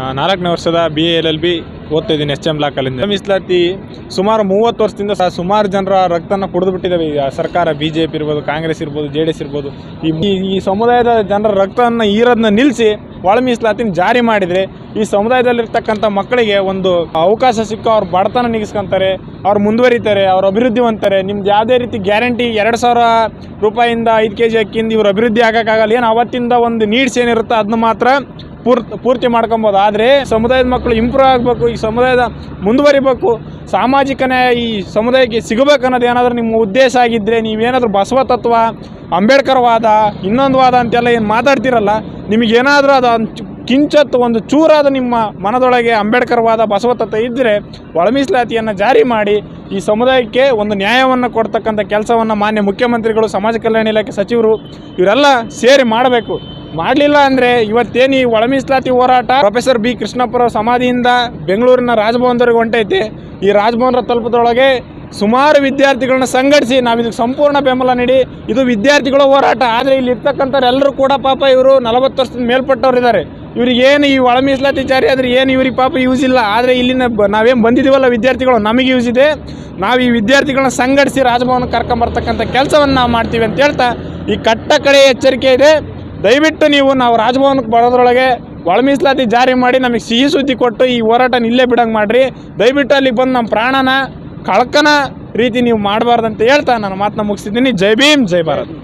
ನಾಲ್ಕನೇ ವರ್ಷದ B L L B ಓದ್ತಾ ಇದ್ದೀನಿ ಎಸ್ ಎಂ ಬ್ಲಾಕಲ್ಲಿಂದ. ಮೀಸಲಾತಿ ಸುಮಾರು ಮೂವತ್ತು ವರ್ಷದಿಂದ ಸಹ ಸುಮಾರು ಜನರ ರಕ್ತನ ಕುಡಿದು ಬಿಟ್ಟಿದ್ದಾವೆ. ಈಗ ಸರ್ಕಾರ ಬಿ ಜೆ ಪಿ ಇರ್ಬೋದು, ಕಾಂಗ್ರೆಸ್ ಇರ್ಬೋದು ಜೆ ಡಿ ಎಸ್ ಇರ್ಬೋದು. ಈ ಈ- ಸಮುದಾಯದ ಜನರ ರಕ್ತವನ್ನು ಈರೋದನ್ನ ನಿಲ್ಲಿಸಿ ಒಳ ಮೀಸಲಾತಿನ ಜಾರಿ ಮಾಡಿದರೆ ಈ ಸಮುದಾಯದಲ್ಲಿರ್ತಕ್ಕಂಥ ಮಕ್ಕಳಿಗೆ ಒಂದು ಅವಕಾಶ ಸಿಕ್ಕು ಅವ್ರ ಬಡತನ ನೀಗಿಸ್ಕೊಂತಾರೆ, ಅವ್ರು ಮುಂದುವರಿತಾರೆ, ಅವ್ರು ಅಭಿವೃದ್ಧಿ ಹೊಂದ್ತಾರೆ ನಿಮ್ದು ಯಾವುದೇ ರೀತಿ ಗ್ಯಾರಂಟಿ ಎರಡು ಸಾವಿರ ರೂಪಾಯಿಂದ ಐದು ಕೆ ಜಿ ಅಕ್ಕಿಂದ ಇವ್ರು ಅಭಿವೃದ್ಧಿ ಆಗೋಕ್ಕಾಗಲ್ಲ. ಏನು ಅವತ್ತಿಂದ ಒಂದು ನೀಡ್ಸ್ ಏನಿರುತ್ತೋ ಅದನ್ನ ಮಾತ್ರ ಪೂರ್ತಿ ಪೂರ್ತಿ ಮಾಡ್ಕೊಬೋದು. ಆದರೆ ಸಮುದಾಯದ ಮಕ್ಕಳು ಇಂಪ್ರೂವ್ ಆಗಬೇಕು, ಈ ಸಮುದಾಯದ ಮುಂದುವರಿಬೇಕು ಸಾಮಾಜಿಕ ನ್ಯಾಯ ಈ ಸಮುದಾಯಕ್ಕೆ ಸಿಗಬೇಕು ಅನ್ನೋದು ಏನಾದರೂ ನಿಮ್ಮ ಉದ್ದೇಶ ಆಗಿದ್ದರೆ ನೀವೇನಾದರೂ ಬಸವ ತತ್ವ, ಅಂಬೇಡ್ಕರ್ ವಾದ, ಇನ್ನೊಂದು ವಾದ ಅಂತೆಲ್ಲ ಏನು ಮಾತಾಡ್ತಿರಲ್ಲ ನಿಮಗೇನಾದರೂ ಅದು ಕಿಂಚತ್ತು ಒಂದು ಚೂರಾದ ನಿಮ್ಮ ಮನದೊಳಗೆ ಅಂಬೇಡ್ಕರ್ ವಾದ, ಬಸವ ತತ್ವ ಇದ್ದರೆ ಒಳ ಮೀಸಲಾತಿಯನ್ನು ಜಾರಿ ಮಾಡಿ, ಈ ಸಮುದಾಯಕ್ಕೆ ಒಂದು ನ್ಯಾಯವನ್ನು ಕೊಡ್ತಕ್ಕಂಥ ಕೆಲಸವನ್ನು ಮಾನ್ಯ ಮುಖ್ಯಮಂತ್ರಿಗಳು, ಸಮಾಜ ಕಲ್ಯಾಣ ಇಲಾಖೆ ಸಚಿವರು, ಇವರೆಲ್ಲ ಸೇರಿ ಮಾಡಬೇಕು. ಮಾಡಲಿಲ್ಲ ಅಂದರೆ ಇವತ್ತೇನು ಈ ಒಳ ಮೀಸಲಾತಿ ಹೋರಾಟ? ಪ್ರೊಫೆಸರ್ ಬಿ ಕೃಷ್ಣಪ್ಪರ ಸಮಾಧಿಯಿಂದ ಬೆಂಗಳೂರಿನ ರಾಜಭವನದವರೆಗೆ ಹೊಂಟೈತಿ. ಈ ರಾಜಭವನ ತಲುಪದೊಳಗೆ ಸುಮಾರು ವಿದ್ಯಾರ್ಥಿಗಳನ್ನ ಸಂಘಟಿಸಿ ನಾವು ಇದಕ್ಕೆ ಸಂಪೂರ್ಣ ಬೆಂಬಲ ನೀಡಿ. ಇದು ವಿದ್ಯಾರ್ಥಿಗಳ ಹೋರಾಟ. ಆದರೆ ಇಲ್ಲಿ ಎಲ್ಲರೂ ಕೂಡ ಪಾಪ ಇವರು ನಲವತ್ತು ವರ್ಷದ ಮೇಲ್ಪಟ್ಟವ್ರು ಇದ್ದಾರೆ ಇವ್ರಿಗೆ ಏನು ಈ ಒಳ ಮೀಸಲಾತಿ ಜಾರಿ ಆದರೆ ಏನು ಇವ್ರಿಗೆ ಪಾಪ ಯೂಸ್ ಇಲ್ಲ. ಆದರೆ ಇಲ್ಲಿನ ನಾವೇನು ಬಂದಿದ್ದೀವಲ್ಲ ವಿದ್ಯಾರ್ಥಿಗಳು, ನಮಗೆ ಯೂಸ್ ಇದೆ. ನಾವು ಈ ವಿದ್ಯಾರ್ಥಿಗಳನ್ನ ಸಂಘಟಿಸಿ ರಾಜಭವನ ಕರ್ಕೊಂಬರ್ತಕ್ಕಂಥ ಕೆಲಸವನ್ನು ನಾವು ಮಾಡ್ತೀವಿ ಅಂತ ಹೇಳ್ತಾ ಈ ಕಟ್ಟ ಕಡೆ ಎಚ್ಚರಿಕೆ ಇದೆ. ದಯವಿಟ್ಟು ನೀವು ನಾವು ರಾಜಭವನಕ್ಕೆ ಬರೋದ್ರೊಳಗೆ ಒಳ ಮೀಸಲಾತಿ ಜಾರಿ ಮಾಡಿ ನಮಗೆ ಸಿಹಿ ಸುದ್ದಿ ಕೊಟ್ಟು ಈ ಹೋರಾಟನ ಇಲ್ಲೇ ಬಿಡಂಗೆ ಮಾಡಿರಿ. ದಯವಿಟ್ಟು ಅಲ್ಲಿಗೆ ಬಂದು ನಮ್ಮ ಪ್ರಾಣನ ಕಳ್ಕನ ರೀತಿ ನೀವು ಮಾಡಬಾರ್ದಂತ ಹೇಳ್ತಾ ನಾನು ಮಾತನ್ನ ಮುಗಿಸಿದ್ದೀನಿ ಜೈ ಭೀಮ್, ಜೈ ಭಾರತ್.